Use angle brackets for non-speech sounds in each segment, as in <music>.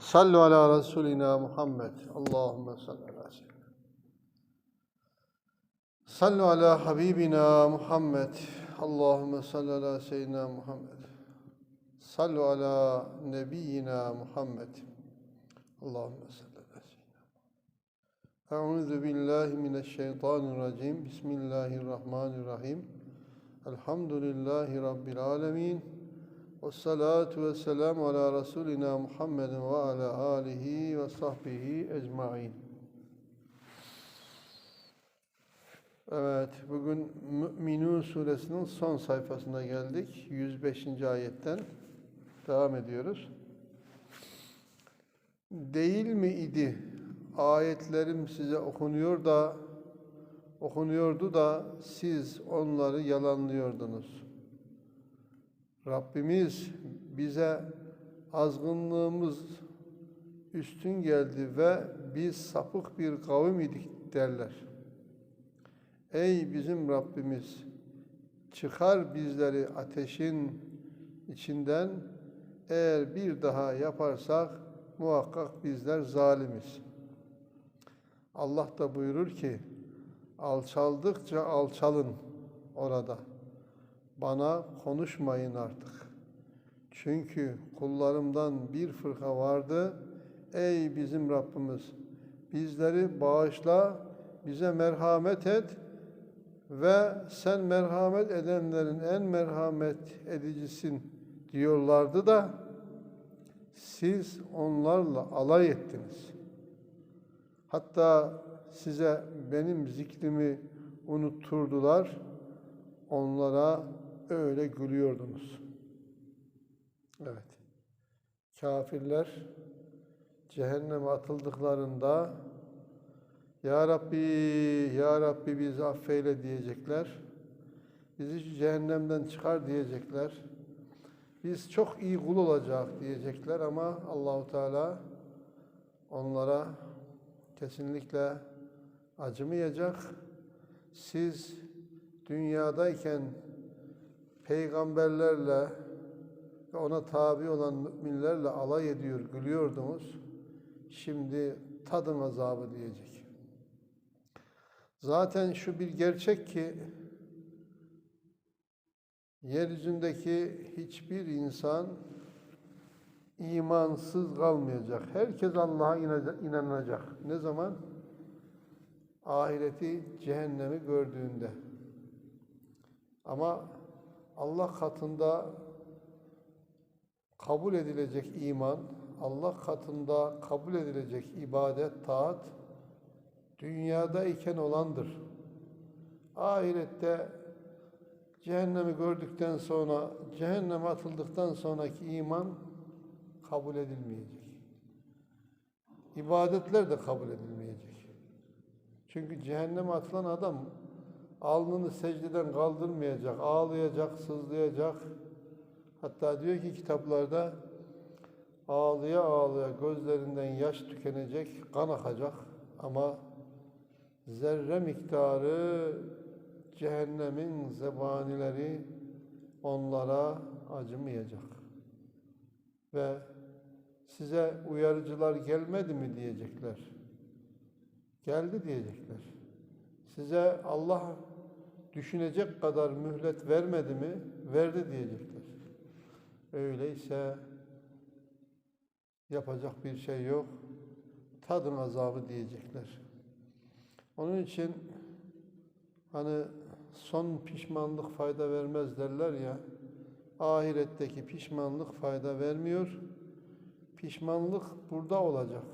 Sallu ala Resulina Muhammed. Allahümme salli ala seyyidina. Sallu ala Habibina Muhammed. Allahümme salli ala seyyidina Muhammed. Sallu ala Nebiyyina Muhammed. Allahümme salli ala seyyidina Muhammed. Euzu billahi mineşşeytanirracim. Bismillahirrahmanirrahim. Elhamdülillahi Rabbil alemin. Ve salatu ve selamu ala Resulina Muhammedin ve ala alihi ve sahbihi ecmain. Evet, bugün Mü'minun suresinin son sayfasına geldik. 105. ayetten devam ediyoruz. Değil mi idi ayetlerim size okunuyor da okunuyordu da siz onları yalanlıyordunuz. Rabbimiz bize azgınlığımız üstün geldi ve biz sapık bir kavim idik derler. Ey bizim Rabbimiz çıkar bizleri ateşin içinden eğer bir daha yaparsak muhakkak bizler zalimiz. Allah da buyurur ki alçaldıkça alçalın orada. Bana konuşmayın artık. Çünkü kullarımdan bir fırka vardı. Ey bizim Rabbimiz bizleri bağışla, bize merhamet et ve sen merhamet edenlerin en merhamet edicisin diyorlardı da siz onlarla alay ettiniz. Hatta size benim zikrimi unutturdular. Onlara öyle gülüyordunuz. Evet. Kafirler cehenneme atıldıklarında Ya Rabbi, Ya Rabbi bizi affeyle diyecekler. Bizi cehennemden çıkar diyecekler. Biz çok iyi kul olacak diyecekler ama Allahu Teala onlara kesinlikle acımayacak. Siz dünyadayken peygamberlerle ve ona tabi olan müminlerle alay ediyor, gülüyordunuz. Şimdi tadın azabı diyecek. Zaten şu bir gerçek ki yeryüzündeki hiçbir insan imansız kalmayacak. Herkes Allah'a inanacak. Ne zaman? Ahireti, cehennemi gördüğünde. Ama Allah katında kabul edilecek iman, Allah katında kabul edilecek ibadet, taat dünyada iken olandır. Ahirette cehennemi gördükten sonra, cehenneme atıldıktan sonraki iman kabul edilmeyecek. İbadetler de kabul edilmeyecek. Çünkü cehenneme atılan adam alnını secdeden kaldırmayacak, ağlayacak, sızlayacak. Hatta diyor ki kitaplarda ağlıya ağlıya gözlerinden yaş tükenecek, kan akacak ama zerre miktarı cehennemin zebanileri onlara acımayacak. Ve size uyarıcılar gelmedi mi diyecekler. Geldi diyecekler. Size Allah düşünecek kadar mühlet vermedi mi? Verdi diyecekler. Öyleyse yapacak bir şey yok. Tadın azabı diyecekler. Onun için hani son pişmanlık fayda vermez derler ya. Ahiretteki pişmanlık fayda vermiyor. Pişmanlık burada olacak.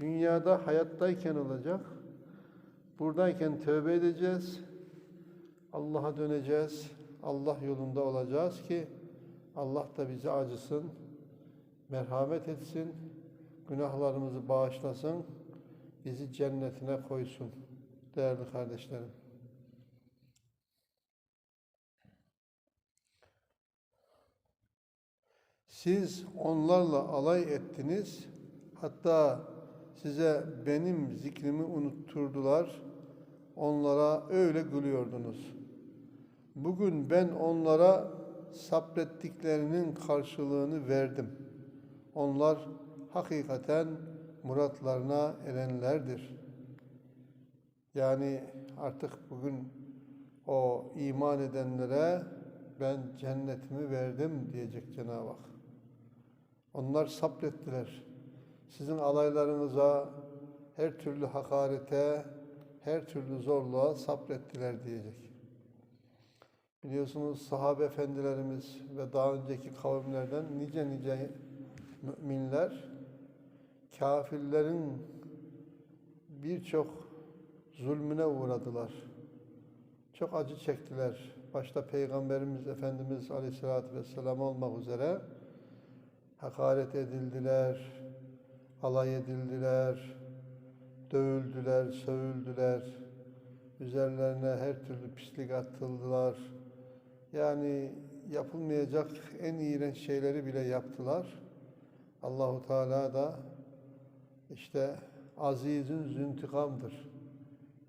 Dünyada hayattayken olacak. Buradayken tövbe edeceğiz. Allah'a döneceğiz. Allah yolunda olacağız ki Allah da bizi acısın, merhamet etsin, günahlarımızı bağışlasın, bizi cennetine koysun değerli kardeşlerim. Siz onlarla alay ettiniz, hatta size benim zikrimi unutturdular, onlara öyle gülüyordunuz. Bugün ben onlara sabrettiklerinin karşılığını verdim. Onlar hakikaten muratlarına erenlerdir. Yani artık bugün o iman edenlere ben cennetimi verdim diyecek Cenab-ı Hak. Onlar sabrettiler. Sizin alaylarınıza, her türlü hakarete, her türlü zorluğa sabrettiler diyecek. Biliyorsunuz sahabe efendilerimiz ve daha önceki kavimlerden nice nice müminler kafirlerin birçok zulmüne uğradılar. Çok acı çektiler. Başta Peygamberimiz Efendimiz Aleyhisselatü Vesselam olmak üzere hakaret edildiler, alay edildiler, dövüldüler, sövüldüler, üzerlerine her türlü pislik atıldılar. Yani yapılmayacak en iğrenç şeyleri bile yaptılar. Allahu Teala da işte azizün züntikamdır.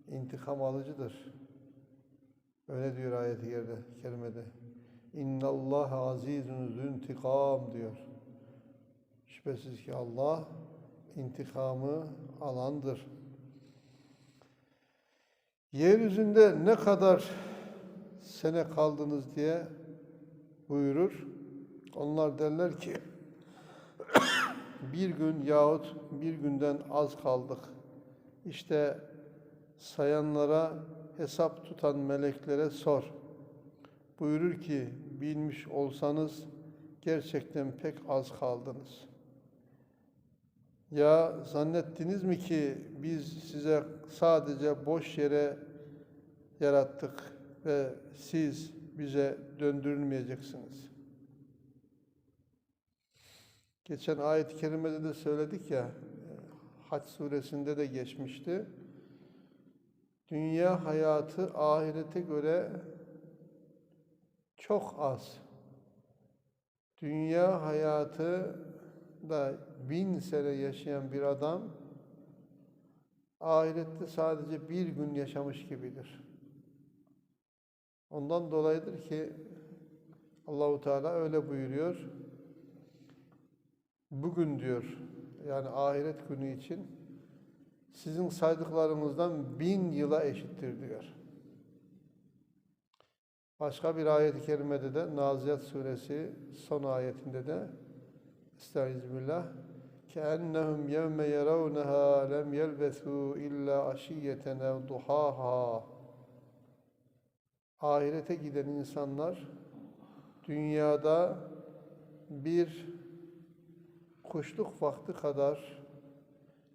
İntikam alıcıdır. Öyle diyor ayet-i yerde, kerimede. İnna Allah azizun züntikam diyor. Şüphesiz ki Allah intikamı alandır. Yeryüzünde ne kadar sene kaldınız diye buyurur. Onlar derler ki bir gün yahut bir günden az kaldık. İşte sayanlara hesap tutan meleklere sor. Buyurur ki bilmiş olsanız gerçekten pek az kaldınız. Ya zannettiniz mi ki biz size sadece boş yere yarattık ve siz bize döndürülmeyeceksiniz. Geçen ayet-i kerimede de söyledik ya, Haç suresinde de geçmişti. Dünya hayatı ahirete göre çok az. Dünya hayatı da bin sene yaşayan bir adam ahirette sadece bir gün yaşamış gibidir. Ondan dolayıdır ki Allahu Teala öyle buyuruyor. Bugün diyor yani ahiret günü için sizin saydıklarınızdan bin yıla eşittir diyor. Başka bir ayet-i kerimede de Naziyat suresi son ayetinde de Estağfirullah. كَأَنَّهُمْ يَوْمَ يَرَوْنَهَا لَمْ يَلْبَثُوا إِلَّا عَشِيَّةً اَوْ ضُحَاهَا Ahirete giden insanlar dünyada bir kuşluk vakti kadar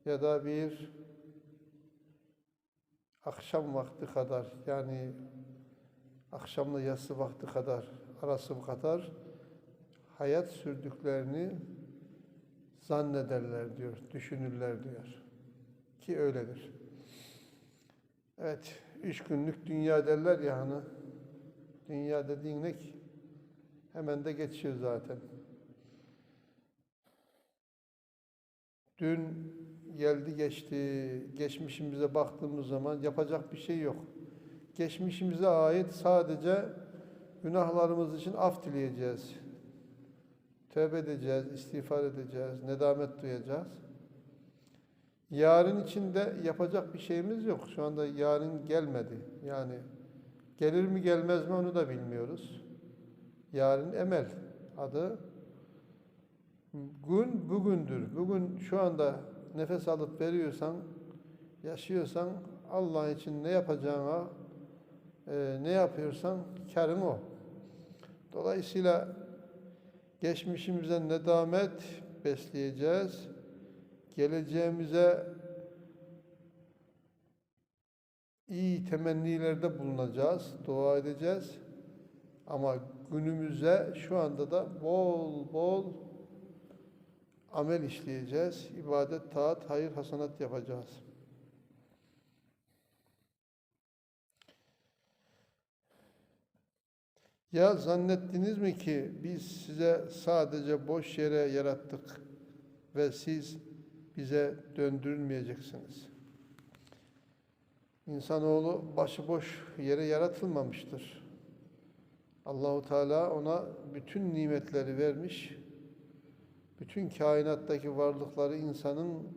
ya da bir akşam vakti kadar yani akşamla yatsı vakti kadar arası kadar hayat sürdüklerini zannederler diyor, düşünürler diyor. Ki öyledir. Evet, üç günlük dünya derler ya hani. Dünya dediğin ne ki? Hemen de geçiyor zaten. Dün geldi geçti, geçmişimize baktığımız zaman yapacak bir şey yok. Geçmişimize ait sadece günahlarımız için af dileyeceğiz. Tövbe edeceğiz, istiğfar edeceğiz, nedamet duyacağız. Yarın için de yapacak bir şeyimiz yok. Şu anda yarın gelmedi. Yani gelir mi gelmez mi onu da bilmiyoruz. Yarın emel adı. Gün bugündür. Bugün şu anda nefes alıp veriyorsan, yaşıyorsan Allah için ne yapacağına, e, ne yapıyorsan karın o. Dolayısıyla geçmişimize nedamet besleyeceğiz. Geleceğimize iyi temennilerde bulunacağız, dua edeceğiz. Ama günümüze şu anda da bol bol amel işleyeceğiz. İbadet, taat, hayır, hasanat yapacağız. Ya zannettiniz mi ki biz size sadece boş yere yarattık ve siz bize döndürülmeyeceksiniz. İnsanoğlu başıboş yere yaratılmamıştır. Allahu Teala ona bütün nimetleri vermiş, bütün kainattaki varlıkları insanın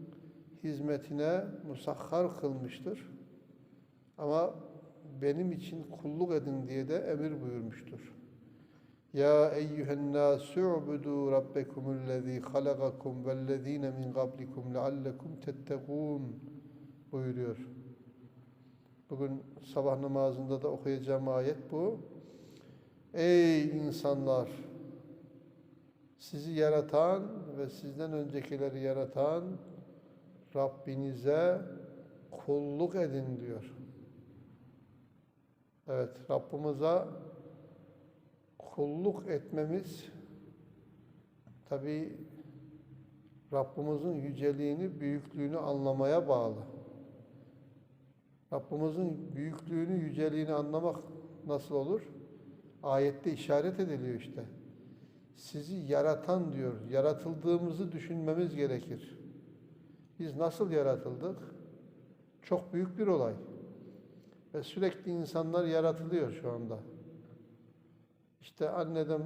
hizmetine musahhar kılmıştır. Ama benim için kulluk edin diye de emir buyurmuştur. Ya eyyühen nâsü ubudu rabbekumullezî halagakum vellezîne min qablikum leallekum tettegûn buyuruyor. Bugün sabah namazında da okuyacağım ayet bu. Ey insanlar! Sizi yaratan ve sizden öncekileri yaratan Rabbinize kulluk edin diyor. Evet, Rabbimize kulluk etmemiz tabi Rabbimizin yüceliğini, büyüklüğünü anlamaya bağlı. Rabbimizin büyüklüğünü, yüceliğini anlamak nasıl olur? Ayette işaret ediliyor işte. Sizi yaratan diyor. Yaratıldığımızı düşünmemiz gerekir. Biz nasıl yaratıldık? Çok büyük bir olay. Ve sürekli insanlar yaratılıyor şu anda. İşte anneden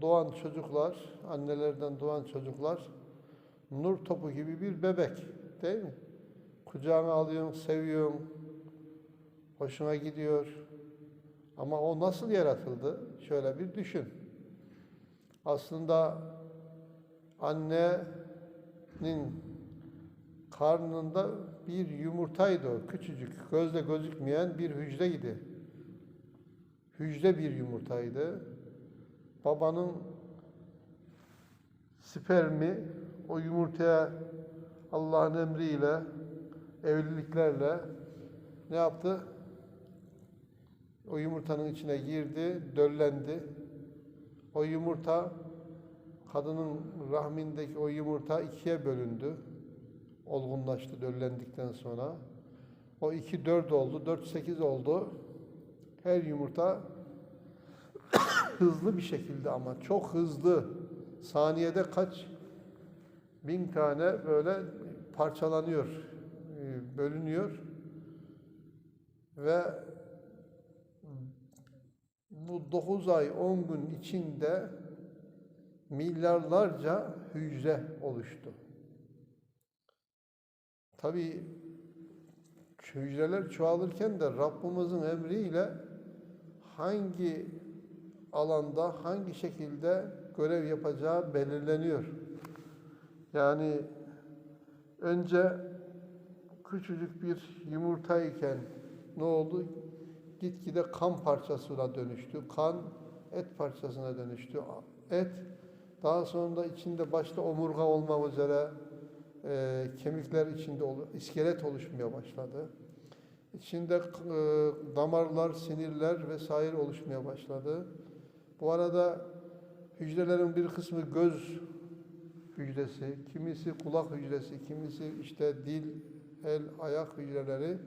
doğan çocuklar, annelerden doğan çocuklar nur topu gibi bir bebek değil mi? Kucağına alıyorsun, seviyorsun, hoşuna gidiyor. Ama o nasıl yaratıldı? Şöyle bir düşün. Aslında annenin karnında bir yumurtaydı o, küçücük, gözle gözükmeyen bir hücreydi. Hücre bir yumurtaydı. Babanın spermi o yumurtaya Allah'ın emriyle, evliliklerle ne yaptı? O yumurtanın içine girdi, döllendi. O yumurta, kadının rahmindeki o yumurta ikiye bölündü. Olgunlaştı döllendikten sonra. O iki dört oldu, dört sekiz oldu. Her yumurta <coughs> hızlı bir şekilde ama çok hızlı. Saniyede kaç bin tane böyle parçalanıyor, e, bölünüyor. Ve bu 9 ay 10 gün içinde milyarlarca hücre oluştu. Tabi hücreler çoğalırken de Rabbimizin emriyle hangi alanda, hangi şekilde görev yapacağı belirleniyor. Yani önce küçücük bir yumurtayken ne oldu? Gitgide kan parçasına dönüştü. Kan et parçasına dönüştü. Et daha sonra da içinde başta omurga olmak üzere e, kemikler içinde iskelet oluşmaya başladı. İçinde e, damarlar, sinirler vesaire oluşmaya başladı. Bu arada hücrelerin bir kısmı göz hücresi, kimisi kulak hücresi, kimisi işte dil, el, ayak hücreleri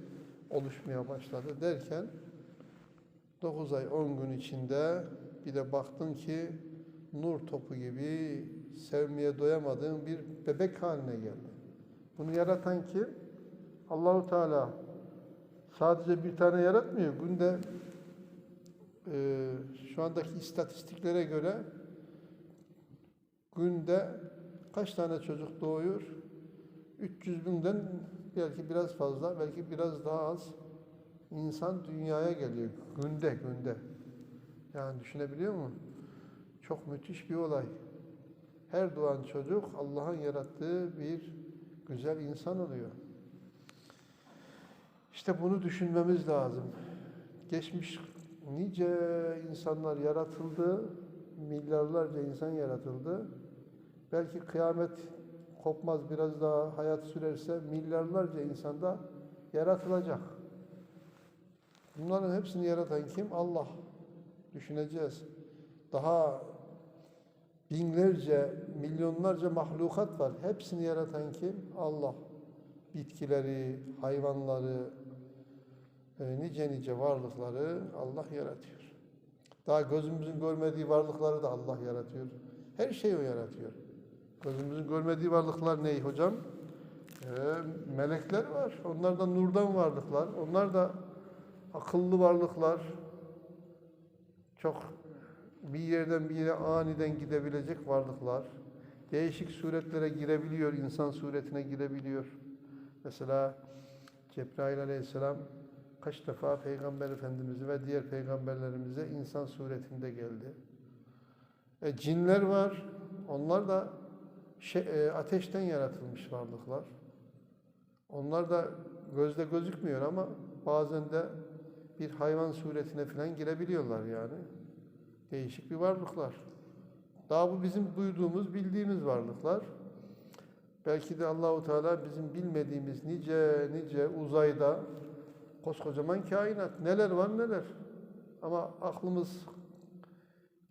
oluşmaya başladı derken 9 ay 10 gün içinde bir de baktın ki nur topu gibi sevmeye doyamadığın bir bebek haline geldi. Bunu yaratan kim? Allahu Teala sadece bir tane yaratmıyor. Günde e, şu andaki istatistiklere göre günde kaç tane çocuk doğuyor? 300 binden belki biraz fazla, belki biraz daha az insan dünyaya geliyor. Günde, günde. Yani düşünebiliyor musun? Çok müthiş bir olay. Her doğan çocuk Allah'ın yarattığı bir güzel insan oluyor. İşte bunu düşünmemiz lazım. Geçmiş nice insanlar yaratıldı, milyarlarca insan yaratıldı. Belki kıyamet kopmaz biraz daha hayat sürerse milyarlarca insan da yaratılacak. Bunların hepsini yaratan kim? Allah. Düşüneceğiz. Daha binlerce, milyonlarca mahlukat var. Hepsini yaratan kim? Allah. Bitkileri, hayvanları, e, nice nice varlıkları Allah yaratıyor. Daha gözümüzün görmediği varlıkları da Allah yaratıyor. Her şeyi o yaratıyor. Gözümüzün görmediği varlıklar ne hocam? E, melekler var. Onlar da nurdan varlıklar. Onlar da akıllı varlıklar. Çok bir yerden bir yere aniden gidebilecek varlıklar. değişik suretlere girebiliyor, insan suretine girebiliyor. Mesela Cebrail aleyhisselam kaç defa Peygamber Efendimiz'e ve diğer peygamberlerimize insan suretinde geldi. E, cinler var. Onlar da şey, e, ateşten yaratılmış varlıklar. Onlar da gözle gözükmüyor ama bazen de bir hayvan suretine falan girebiliyorlar yani. Değişik bir varlıklar. Daha bu bizim duyduğumuz, bildiğimiz varlıklar. Belki de Allahu Teala bizim bilmediğimiz nice nice uzayda koskocaman kainat neler var neler. Ama aklımız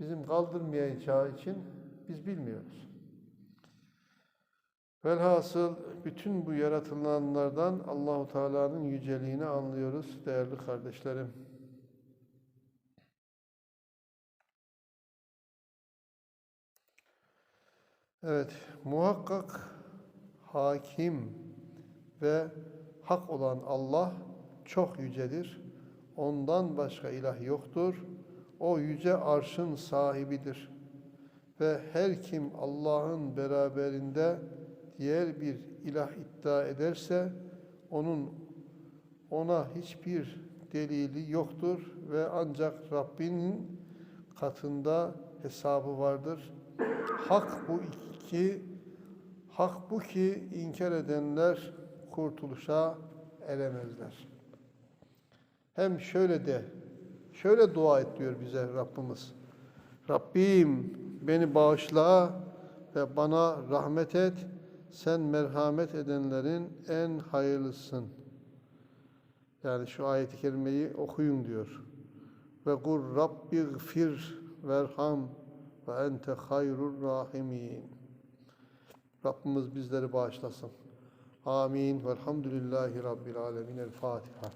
bizim kaldırmayacağı için biz bilmiyoruz. Velhasıl bütün bu yaratılanlardan Allahu Teala'nın yüceliğini anlıyoruz değerli kardeşlerim. Evet, muhakkak hakim ve hak olan Allah çok yücedir. Ondan başka ilah yoktur. O yüce arşın sahibidir. Ve her kim Allah'ın beraberinde diğer bir ilah iddia ederse onun ona hiçbir delili yoktur ve ancak Rabbinin katında hesabı vardır. Hak bu iki, hak bu ki inkar edenler kurtuluşa eremezler. Hem şöyle de, şöyle dua et diyor bize Rabbimiz. Rabbim beni bağışla ve bana rahmet et. Sen merhamet edenlerin en hayırlısın. Yani şu ayeti kerimeyi okuyun diyor. Ve kur Rabbi gfir verham ve ente hayrur rahimin. Rabbimiz bizleri bağışlasın. Amin. Velhamdülillahi Rabbil alemin. El Fatiha.